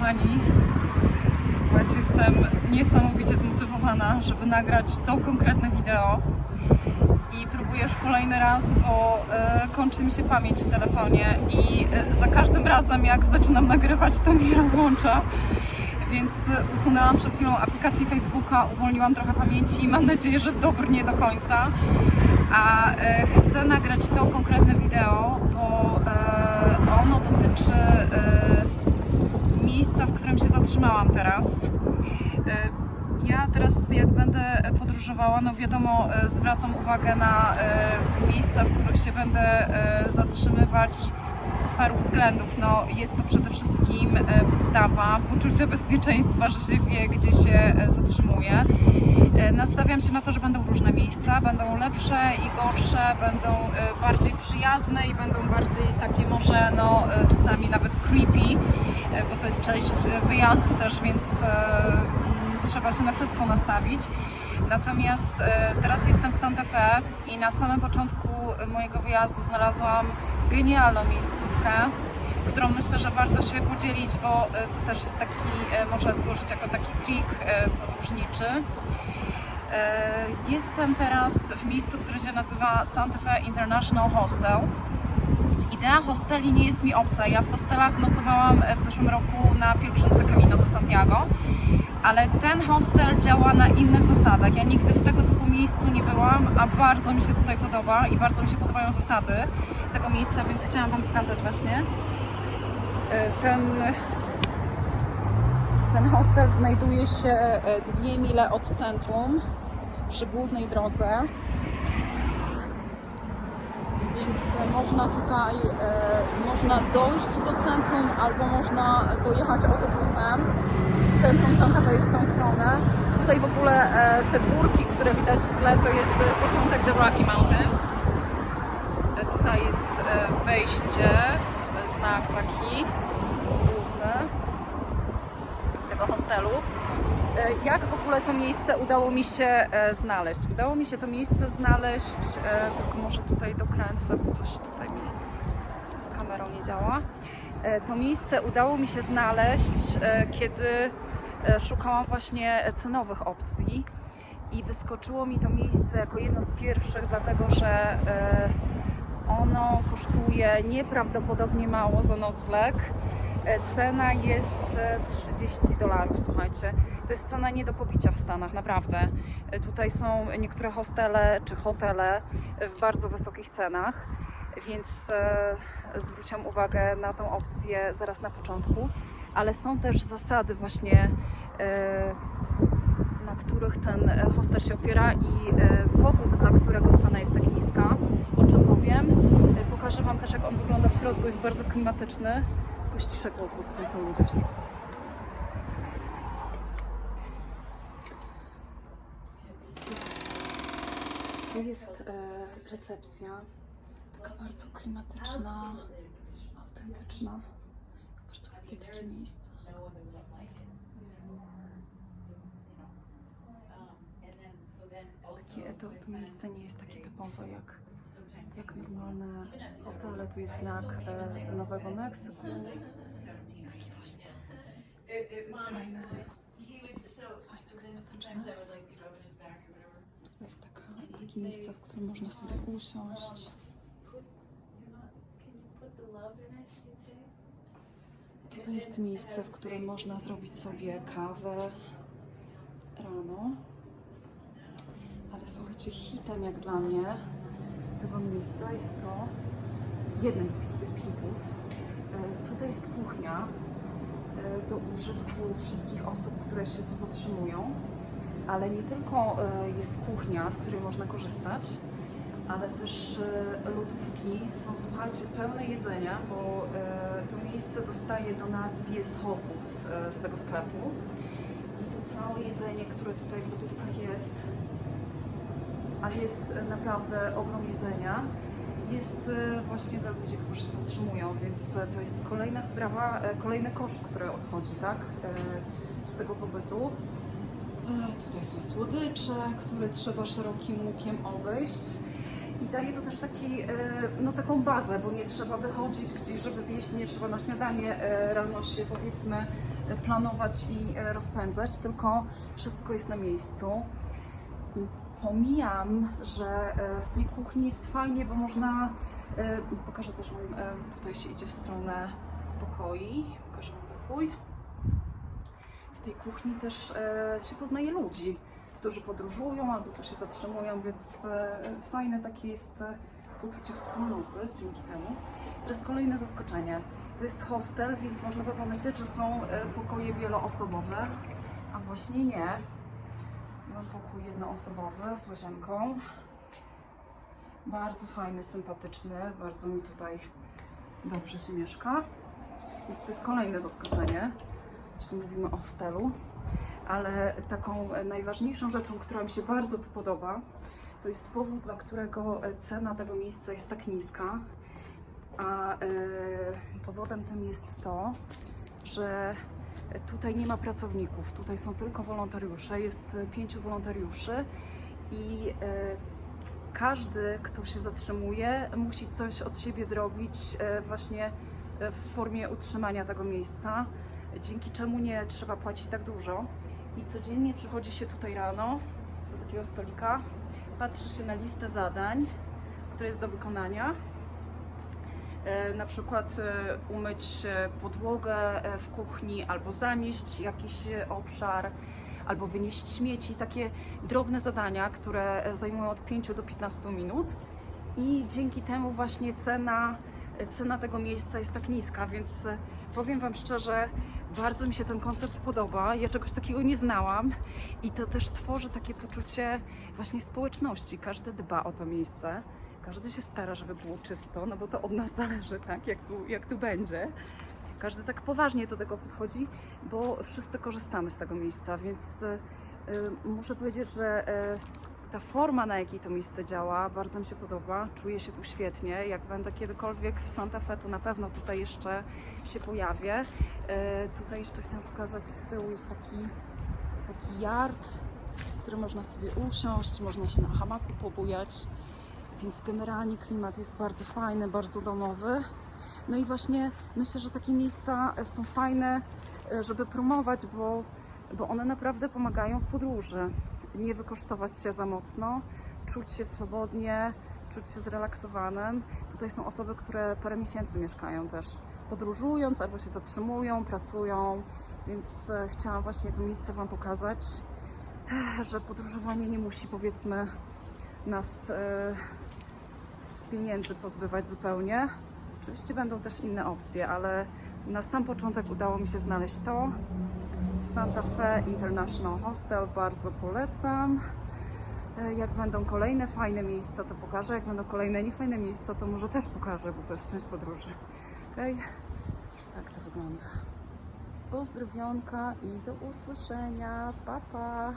kochani. Słuchajcie, jestem niesamowicie zmotywowana, żeby nagrać to konkretne wideo. I próbuję już kolejny raz, bo e, kończy mi się pamięć w telefonie i e, za każdym razem jak zaczynam nagrywać, to mi rozłącza. Więc usunęłam przed chwilą aplikację Facebooka, uwolniłam trochę pamięci i mam nadzieję, że dobrnie do końca. A e, chcę nagrać to konkretne wideo, bo ono dotyczy którym się zatrzymałam teraz. E, Ja teraz, jak będę podróżowała, no wiadomo, e, zwracam uwagę na e, miejsca, w których się będę zatrzymywać z paru względów. No, jest to przede wszystkim e, podstawa poczucia bezpieczeństwa, że się wie, gdzie się e, zatrzymuje. E, Nastawiam się na to, że będą różne miejsca, będą lepsze i gorsze, będą e, bardziej przyjazne i będą bardziej takie może no czasami nawet creepy, bo to jest część wyjazdu też, więc mm, trzeba się na wszystko nastawić. Natomiast teraz jestem w Santa Fe i na samym początku mojego wyjazdu znalazłam genialną miejscówkę, którą myślę, że warto się podzielić, bo e, to też jest taki, e, może służyć jako taki trik e, podróżniczy. Jestem teraz w miejscu, które się nazywa Santa Fe International Hostel. Idea hosteli nie jest mi obca. Ja w hostelach nocowałam w zeszłym roku na pielgrzymce Camino do Santiago, ale ten hostel działa na innych zasadach. Ja nigdy w tego typu miejscu nie byłam, a bardzo mi się tutaj podoba i bardzo mi się podobają zasady tego miejsca, więc chciałam Wam pokazać właśnie. E, Ten, ten hostel znajduje się e, dwie mile od centrum przy głównej drodze. Więc e, można tutaj można dojść do centrum albo można dojechać autobusem. Centrum Santa Fe jest w tą stronę. Tutaj w ogóle te górki, które widać w tle, to jest początek The Rocky Mountains. Tutaj jest wejście, znak taki główny tego hostelu. E, Jak w ogóle to miejsce udało mi się e, znaleźć? Udało mi się to miejsce znaleźć, e, tylko może tutaj dokręcę, bo coś tutaj mi z kamerą nie działa. To miejsce udało mi się znaleźć, kiedy szukałam właśnie cenowych opcji i wyskoczyło mi to miejsce jako jedno z pierwszych, dlatego że ono kosztuje nieprawdopodobnie mało za nocleg. E, Cena jest e, 30 dolarów, słuchajcie. To jest cena nie do pobicia w Stanach, naprawdę. E, Tutaj są niektóre hostele czy hotele w bardzo wysokich cenach, więc e, zwróciłam uwagę na tą opcję zaraz na początku. Ale są też zasady właśnie, e, których ten e, hostel się opiera i e, powód, dla którego cena jest tak niska, o czym powiem. E, Pokażę Wam też, jak on wygląda w środku, jest bardzo klimatyczny. Tylko ściszę głos, bo tutaj są ludzie w środku. Tu jest recepcja, taka bardzo klimatyczna, autentyczna. Bardzo lubię takie miejsce. Jest to, miejsce nie jest takie typowe jak, jak normalne hotele. Tu jest znak e, Nowego Meksyku. Taki właśnie fajny, fajny. To jest taka, takie miejsce, w którym można sobie usiąść. Tutaj jest miejsce, w którym można zrobić sobie kawę rano. Ale słuchajcie, hitem jak dla mnie tego miejsca jest to jednym z, z hitów. E, Tutaj jest kuchnia e, do użytku wszystkich osób, które się tu zatrzymują. Ale nie tylko e, jest kuchnia, z której można korzystać, ale też lodówki są, słuchajcie, pełne jedzenia, bo to miejsce dostaje donacje z Whole z tego sklepu. I to całe jedzenie, które tutaj w lodówkach jest, a jest e, naprawdę ogrom jedzenia, jest e, właśnie dla ludzi, którzy się zatrzymują, więc e, to jest kolejna sprawa, kolejny koszt, który odchodzi, tak, z tego pobytu. Tutaj są słodycze, które trzeba szerokim łukiem obejść. I daje to też taki, no, taką bazę, bo nie trzeba wychodzić gdzieś, żeby zjeść, nie trzeba na śniadanie rano się powiedzmy planować i rozpędzać, tylko wszystko jest na miejscu. Pomijam, że e, w tej kuchni jest fajnie, bo można. e, Pokażę też Wam, e, tutaj się idzie w stronę pokoi. Pokażę Wam pokój. W tej kuchni też się poznaje ludzi, którzy podróżują albo tu się zatrzymują, więc fajne takie jest poczucie wspólnoty dzięki temu. Teraz kolejne zaskoczenie. To jest hostel, więc można by pomyśleć, że są pokoje wieloosobowe, a właśnie nie. Pokój jednoosobowy z łazienką. Bardzo fajny, sympatyczny, bardzo mi tutaj dobrze się mieszka. Więc to jest kolejne zaskoczenie, jeśli mówimy o hostelu. Ale taką najważniejszą rzeczą, która mi się bardzo tu podoba, to jest powód, dla którego cena tego miejsca jest tak niska. A e, powodem tym jest to, że tutaj nie ma pracowników, tutaj są tylko wolontariusze, jest e, pięciu wolontariuszy i e, każdy, kto się zatrzymuje, musi coś od siebie zrobić e, właśnie w formie utrzymania tego miejsca, dzięki czemu nie trzeba płacić tak dużo. I codziennie przychodzi się tutaj rano do takiego stolika, patrzy się na listę zadań, które jest do wykonania. E, Na przykład e, umyć e, podłogę w kuchni, albo zamieść jakiś obszar, albo wynieść śmieci. Takie drobne zadania, które zajmują od 5 do 15 minut. I dzięki temu właśnie cena, cena tego miejsca jest tak niska, więc powiem Wam szczerze, bardzo mi się ten koncept podoba. Ja czegoś takiego nie znałam i to też tworzy takie poczucie właśnie społeczności. Każdy dba o to miejsce. Każdy się stara, żeby było czysto, no bo to od nas zależy, tak, jak tu, jak tu będzie. Każdy tak poważnie do tego podchodzi, bo wszyscy korzystamy z tego miejsca, więc y, muszę powiedzieć, że y, ta forma, na jakiej to miejsce działa, bardzo mi się podoba. Czuję się tu świetnie. Jak będę kiedykolwiek w Santa Fe, to na pewno tutaj jeszcze się pojawię. Y, tutaj jeszcze chciałam pokazać z tyłu jest taki, taki yard, w którym można sobie usiąść, można się na hamaku pobujać. Więc generalnie klimat jest bardzo fajny, bardzo domowy. No i właśnie myślę, że takie miejsca są fajne, e, żeby promować, bo, bo one naprawdę pomagają w podróży. Nie wykosztować się za mocno, czuć się swobodnie, czuć się zrelaksowanym. Tutaj są osoby, które parę miesięcy mieszkają też, podróżując albo się zatrzymują, pracują, więc e, chciałam właśnie to miejsce Wam pokazać, e, że podróżowanie nie musi powiedzmy nas e, pieniędzy pozbywać zupełnie. Oczywiście będą też inne opcje, ale na sam początek udało mi się znaleźć to. Santa Fe International Hostel bardzo polecam. E, Jak będą kolejne fajne miejsca, to pokażę. Jak będą kolejne niefajne miejsca, to może też pokażę, bo to jest część podróży. Okej? Tak to wygląda. Pozdrowionka i do usłyszenia. Pa, pa.